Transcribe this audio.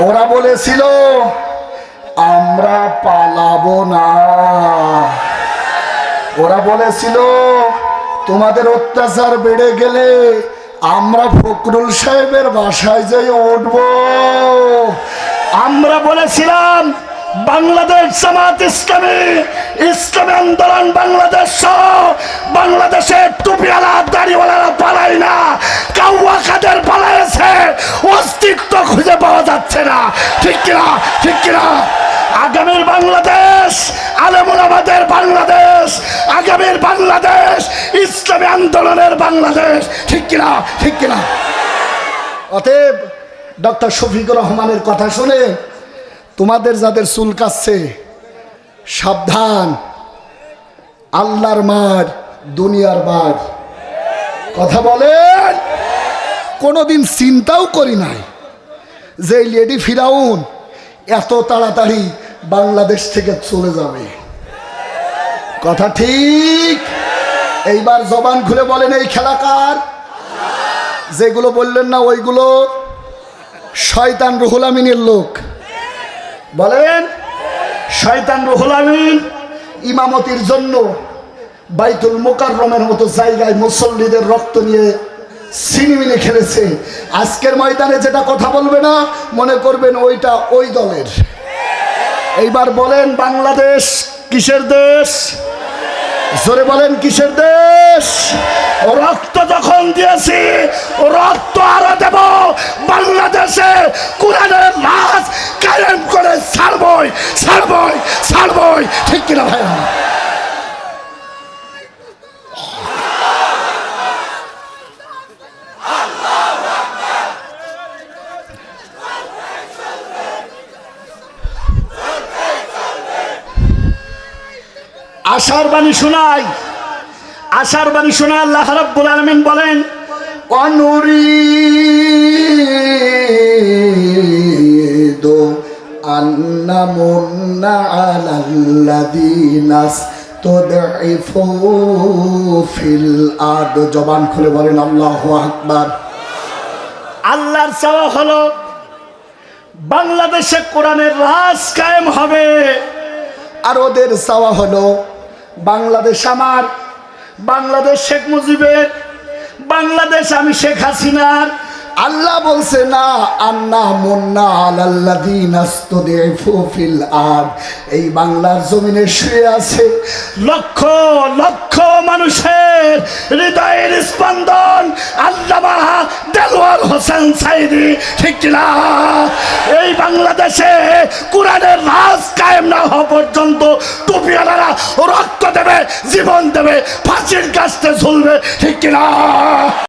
ওরা বলেছিল, আমরা পালাবো না। ওরা বলেছিল, তোমাদের অত্যাচার বেড়ে গেলে আমরা ফখরুল সাহেবের বাসায় যাই উঠব। আমরা বলেছিলাম, বাংলাদেশ জামাত ইসলামী ইসলামী আন্দোলন বাংলাদেশ সহ বাংলাদেশের পাওয়া যাচ্ছে না? ঠিক কিনা? ঠিক কিনা? আগামীর বাংলাদেশ, আলেমুল আমাদের বাংলাদেশ, আগামীর বাংলাদেশ, ইসলামী আন্দোলনের বাংলাদেশ। ঠিক কিনা? ঠিক কিনা? অতএব ডক্টর শফিকুর রহমানের কথা শুনে তোমাদের যাদের চুল কাচ্ছে সাবধান। আল্লাহর মার, দুনিয়ার বার কথা বলেন? কোনোদিন চিন্তাও করি নাই। যে লেডি ফিরাউন এত তাড়াতাড়ি বাংলাদেশ থেকে চলে যাবে। কথা ঠিক? এইবার জবান খুলে বলেন, এই খেলাকার যেগুলো বললেন না ওইগুলো শয়তান রুহুল আমিনের লোক। বলেন, শয়তান রুহুল আমিন ইমামতির জন্য বাইতুল মোকাররমের মতো জায়গায় মুসল্লিদের রক্ত নিয়ে সিনেমিনে খেলেছে। আজকের ময়দানে যেটা কথা বলবে না, মনে করবেন ওইটা ওই দলের। এইবার বলেন বাংলাদেশ কিসের দেশ? জোরে বলেন কিসের দেশ? ও রক্ত যখন দিয়েছি, ও রক্ত আরও দেব। বাংলাদেশে কোরআনের লাশ কায়েম করে ছাড়বই ছাড়বই ছাড়বই। ঠিক কিনা ভাই আশার বাণী শোনাই। আশার বাণী শোনায় আল্লাহ রাব্বুল আলামিন বলেন অনুরিদু আন্না মুন্না আলাল্লাযিনাস তুদঈফু ফিল আরদ। জবান খুলে বলেন আল্লাহু আকবার। আল্লাহর চাওয়া হলো বাংলাদেশে কোরআনের রাজ কায়েম হবে। আর ওদের চাওয়া হলো বাংলাদেশ আমার, বাংলাদেশ শেখ মুজিবের, বাংলাদেশ আমি শেখ হাসিনার। আল্লাহ বলছে, না, আন্না মুন্না আরদ। এই বাংলার জমিনে শুয়ে আছে লক্ষ লক্ষ মানুষের হৃদয়ের স্পন্দন আল্লামা দেলোয়ার হোসেন সাইদি, ঠিক না এই বাংলাদেশে কোরআনের রাজ কায়েম না হওয়া পর্যন্ত টুপিওয়ালারা রক্ত দেবে, জীবন দেবে, ফাঁসির কাছতে ঝুলবে, ঠিক কিনা?